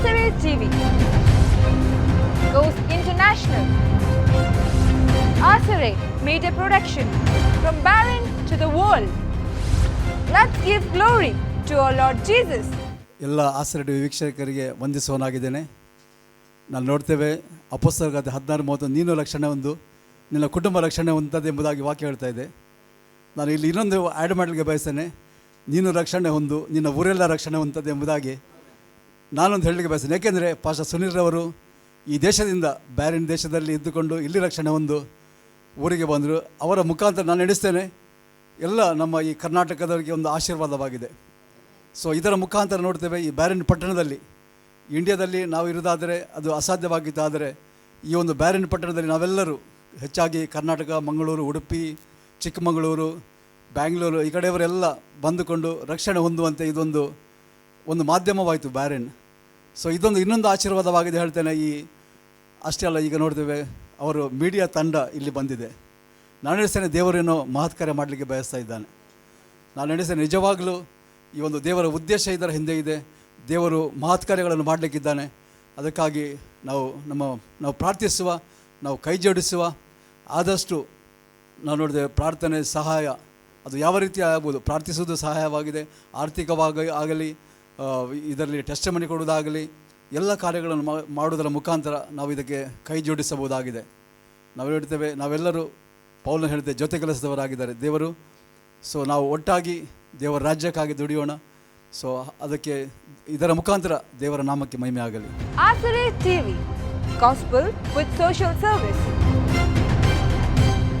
Asare TV goes international. Asare Media Production, from Barren to the world. Let's give glory to our Lord Jesus. ಎಲ್ಲ ಆಸರಡಿ ವೀಕ್ಷಕರಿಗೆ ವಂದಿಸುವನಾಗಿದ್ದೇನೆ ನಾನು ನೋಡ್ತೇವೆ ಅಪಸ್ತರ್ಗತೆ ಹದಿನಾರು ಮೂವತ್ತು, ನೀನು ಲಕ್ಷಣ ಒಂದು, ನಿನ್ನ ಕುಟುಂಬ ರಕ್ಷಣೆ ಹೊಂದದೆ ಎಂಬುದಾಗಿ ವಾಕ್ಯ ಹೇಳ್ತಾ ಇದೆ ನಾನು ಇಲ್ಲಿ ಇನ್ನೊಂದು ಆ್ಯಡ್ ಮಾಡಲಿಕ್ಕೆ ಬಯಸ್ತೇನೆ ನೀನು ರಕ್ಷಣೆ ಹೊಂದು ನಿನ್ನ ಊರೆಲ್ಲ ರಕ್ಷಣೆ ಹೊಂದದೆ ಎಂಬುದಾಗಿ ನಾನೊಂದು ಹೇಳಲಿಕ್ಕೆ ಬಯಸ್ತೇನೆ. ಏಕೆಂದರೆ ಪಾಶ ಸುನೀಲ್ರವರು ಈ ದೇಶದಿಂದ ಬ್ಯಾರಿನ್ ದೇಶದಲ್ಲಿ ಇದ್ದುಕೊಂಡು ಇಲ್ಲಿ ರಕ್ಷಣೆ ಒಂದು ಊರಿಗೆ ಬಂದರು. ಅವರ ಮುಖಾಂತರ ನಾನು ನಡೆಸ್ತೇನೆ ಎಲ್ಲ ನಮ್ಮ ಈ ಕರ್ನಾಟಕದವರಿಗೆ ಒಂದು ಆಶೀರ್ವಾದವಾಗಿದೆ. ಸೊ ಇದರ ಮುಖಾಂತರ ನೋಡ್ತೇವೆ ಈ ಬ್ಯಾರಿನ್ ಪಟ್ಟಣದಲ್ಲಿ. ಇಂಡಿಯಾದಲ್ಲಿ ನಾವು ಇರೋದಾದರೆ ಅದು ಅಸಾಧ್ಯವಾಗಿತ್ತಾದರೆ ಈ ಒಂದು ಬ್ಯಾರಿನ್ ಪಟ್ಟಣದಲ್ಲಿ ನಾವೆಲ್ಲರೂ ಹೆಚ್ಚಾಗಿ ಕರ್ನಾಟಕ, ಮಂಗಳೂರು, ಉಡುಪಿ, ಚಿಕ್ಕಮಗಳೂರು, ಬ್ಯಾಂಗ್ಳೂರು ಈ ಕಡೆಯವರೆಲ್ಲ ಬಂದುಕೊಂಡು ರಕ್ಷಣೆ ಹೊಂದುವಂತೆ ಇದೊಂದು, ಒಂದು ಮಾಧ್ಯಮವಾಯಿತು ಬ್ಯಾರಿನ್. ಸೊ ಇದೊಂದು ಇನ್ನೊಂದು ಆಶೀರ್ವಾದವಾಗಿದೆ ಹೇಳ್ತೇನೆ ಈ, ಅಷ್ಟೇ ಅಲ್ಲ, ಈಗ ನೋಡ್ತೇವೆ, ಅವರು ಮೀಡಿಯಾ ತಂಡ ಇಲ್ಲಿ ಬಂದಿದೆ. ನಾನು ಹೇಳ್ತೇನೆ ದೇವರೇನೋ ಮಹತ್ ಕಾರ್ಯ ಮಾಡಲಿಕ್ಕೆ ಬಯಸ್ತಾ ಇದ್ದಾನೆ. ನಾನು ಹೇಳ್ತೇನೆ ನಿಜವಾಗಲೂ ಈ ಒಂದು ದೇವರ ಉದ್ದೇಶ ಇದರ ಹಿಂದೆ ಇದೆ. ದೇವರು ಮಹತ್ ಕಾರ್ಯಗಳನ್ನು ಮಾಡಲಿಕ್ಕಿದ್ದಾನೆ. ಅದಕ್ಕಾಗಿ ನಾವು ನಮ್ಮ, ನಾವು ಪ್ರಾರ್ಥಿಸುವ, ನಾವು ಕೈ ಜೋಡಿಸುವ, ಆದಷ್ಟು ನಾವು ನೋಡಿದೆ ಪ್ರಾರ್ಥನೆ ಸಹಾಯ, ಅದು ಯಾವ ರೀತಿ ಆಗ್ಬೋದು, ಪ್ರಾರ್ಥಿಸುವುದು ಸಹಾಯವಾಗಿದೆ, ಆರ್ಥಿಕವಾಗಿ ಆಗಲಿ ಇದರಲ್ಲಿ ಟೆಸ್ಟ್ ಮನಿ ಕೊಡುವುದಾಗಲಿ, ಎಲ್ಲ ಕಾರ್ಯಗಳನ್ನು ಮಾಡುವುದರ ಮುಖಾಂತರ ನಾವು ಇದಕ್ಕೆ ಕೈ ಜೋಡಿಸಬಹುದಾಗಿದೆ. ನಾವು ಹೇಳ್ತೇವೆ, ನಾವೆಲ್ಲರೂ ಪೌಲ್ನ ಹೇಳ್ತೇವೆ ಜೊತೆ ಕೆಲಸದವರಾಗಿದ್ದಾರೆ. ದೇವರು ಸೊ ನಾವು ಒಟ್ಟಾಗಿ ದೇವರ ರಾಜ್ಯಕ್ಕಾಗಿ ದುಡಿಯೋಣ. ಸೊ ಅದಕ್ಕೆ ಇದರ ಮುಖಾಂತರ ದೇವರ ನಾಮಕ್ಕೆ ಮಹಿಮೆ ಆಗಲಿ TV gospel with with service.